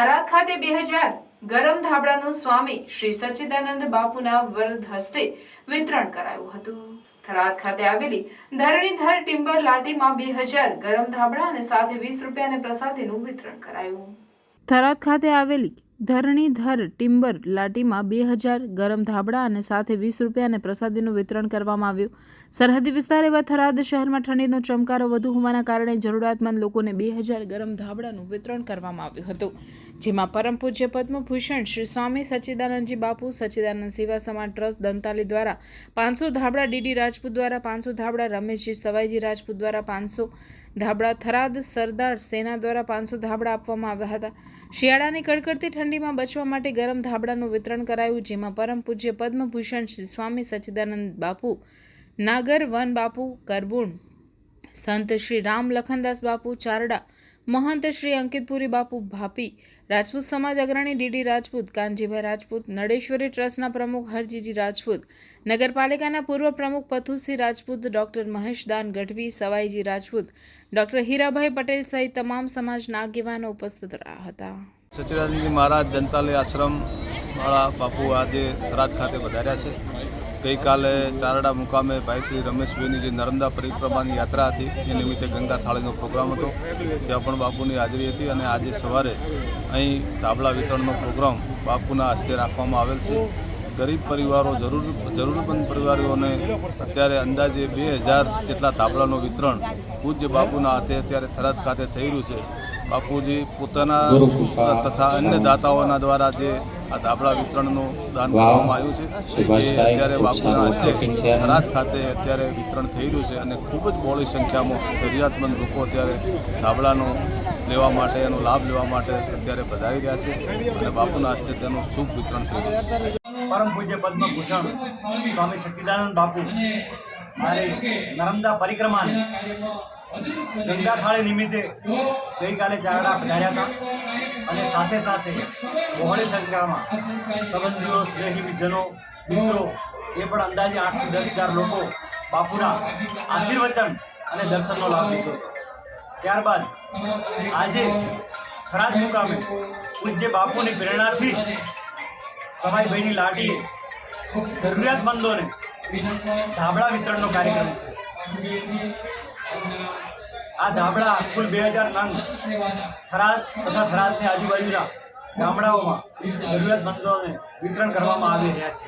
થરાદ ખાતે બે હજાર ગરમ ધાબળાનું સ્વામી શ્રી સચ્ચિદાનંદ બાપુના વરદ હસ્તે વિતરણ કરાયું હતું. થરાદ ખાતે આવેલી ધરણીધર ટિમ્બર લાટીમાં બે હજાર ગરમ ધાબળા અને સાથે વીસ રૂપિયા અને પ્રસાદીનું વિતરણ કરાયું. થરાદ ખાતે આવેલી ધરણીધર ટિમ્બર લાટીમાં બે હજાર ગરમ ધાબળા અને સાથે વીસ રૂપિયા અને પ્રસાદીનું વિતરણ કરવામાં આવ્યું. સરહદી વિસ્તાર એવા થરાદ શહેરમાં ઠંડીનો ચમકારો વધુ હોવાના કારણે જરૂરિયાતમંદ લોકોને બે હજાર ગરમ ધાબળાનું વિતરણ કરવામાં આવ્યું હતું, જેમાં પરમ પૂજ્ય પદ્મભૂષણ શ્રી સ્વામી સચ્ચિદાનંદજી બાપુ, સચ્ચિદાનંદ સેવા સમાજ ટ્રસ્ટ દંતાલી દ્વારા પાંચસો ધાબળા, ડીડી રાજપૂત દ્વારા પાંચસો ધાબળા, રમેશજી સવાઈજી રાજપૂત દ્વારા પાંચસો ધાબળા, થરાદ સરદાર સેના દ્વારા પાંચસો ધાબળા આપવામાં આવ્યા હતા. શિયાળાની કડકડતી ઠંડીમાં બચવા માટે ગરમ ધાબળાનું વિતરણ કરાયું, જેમાં પરમ પૂજ્ય પદ્મભૂષણ શ્રી સ્વામી સચ્ચિદાનંદ બાપુ, નાગર વન બાપુ, કરબુણ સંત શ્રી રામ લખનદાસ બાપુ ચારડા, મહંત શ્રી અંકિતપુરી બાપુ ભાપી, રાજપૂત સમાજ અગ્રણી ડીડી રાજપૂત, કાનજીભાઈ રાજપૂત, નડેશ્વરી ટ્રસ્ટના પ્રમુખ હરજીજી રાજપૂત, નગરપાલિકાના પૂર્વ પ્રમુખ પથુસિંહ રાજપૂત, ડોક્ટર મહેશદાન ગઢવી, સવાઈજી રાજપૂત, ડોક્ટર હીરાભાઈ પટેલ સહિત તમામ સમાજના આગેવાનો ઉપસ્થિત રહ્યા હતા. સચિદાનંદજી મહારાજ જનતાલય આશ્રમ વાળા બાપુ આજે રાજ ખાતે વધાર્યા છે. ગઈકાલે ચારડા મુકામે ભાઈ શ્રી રમેશભાઈની જે નર્મદા પરિક્રમાની યાત્રા હતી, એ નિમિત્તે ગંગા થાળીનો પ્રોગ્રામ હતો. ત્યાં પણ બાપુની હાજરી હતી અને આજે સવારે અહીં ધાબળા વિતરણનો પ્રોગ્રામ બાપુના હસ્તે રાખવામાં આવેલ છે. ગરીબ પરિવારો જરૂર જરૂરમંદ પરિવારોને અત્યારે અંદાજે બે હજાર જેટલા ધાબળાનું વિતરણ પૂજ્ય બાપુના હાથે અત્યારે થરાદ ખાતે થઈ રહ્યું છે. બાપુજી પોતાના તથા અન્ય દાતાઓના દ્વારા જે આ ધાબળા વિતરણનું દાન કરવામાં આવ્યું છે અત્યારે બાપુના હસ્તે થરાદ ખાતે અત્યારે વિતરણ થઈ રહ્યું છે અને ખૂબ જ બહોળી સંખ્યામાં જરૂરિયાતમંદ લોકો અત્યારે ધાબળાનો લેવા માટે એનો લાભ લેવા માટે અત્યારે વધારી રહ્યા છે અને બાપુના હસ્તે તેનું શુભ વિતરણ થઈ રહ્યું છે. પરમ પૂજ્ય પદ્મભૂષણ સ્વામી સચ્ચિદાનંદ બાપુ મારે નર્મદા પરિક્રમા ગંગા થાળી નિમિત્તે ગઈકાલે ચારડા પધાર્યા હતા. અને સાથે સાથે બહોળી સંખ્યામાં સંબંધીઓ સ્નેહીજનો મિત્રો એ પણ અંદાજે આઠથી દસ હજાર લોકો બાપુના આશીર્વચન અને દર્શનનો લાભ લીધો ત્યારબાદ આજે થરાદ મુકામે પૂજ્ય બાપુની પ્રેરણાથી જ લાઠી ખૂબ જરૂરિયાતમંદોને ધાબળા વિતરણનો કાર્યક્રમ છે. આ ધાબળા કુલ બે હજાર નંગ થરાદ તથા થરાદની આજુબાજુના ગામડાઓમાં જરૂરિયાતમંદોને વિતરણ કરવામાં આવી રહ્યા છે.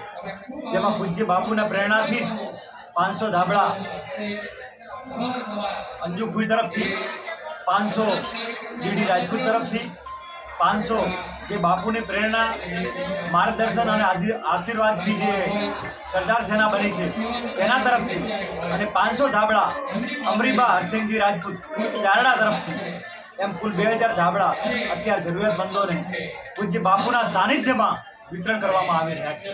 જેમાં પૂજ્ય બાપુના પ્રેરણાથી પાંચસો ધાબળા અંજુ ખુઈ તરફથી, પાંચસો ડીડી રાજપૂત તરફથી, પાંચસો જે બાપુની પ્રેરણા, માર્ગદર્શન અને આશીર્વાદથી જે સરદાર સેના બની છે, એના તરફથી. અને પાંચસો ધાબળા અમરીબા હરસિંહજી રાજપૂત ચારડા તરફથી. એમ કુલ બે હજાર ધાબળા અત્યારે જરૂરિયાતમંદોને પૂજ્ય બાપુના સાનિધ્યમાં વિતરણ કરવામાં આવી રહ્યા છે.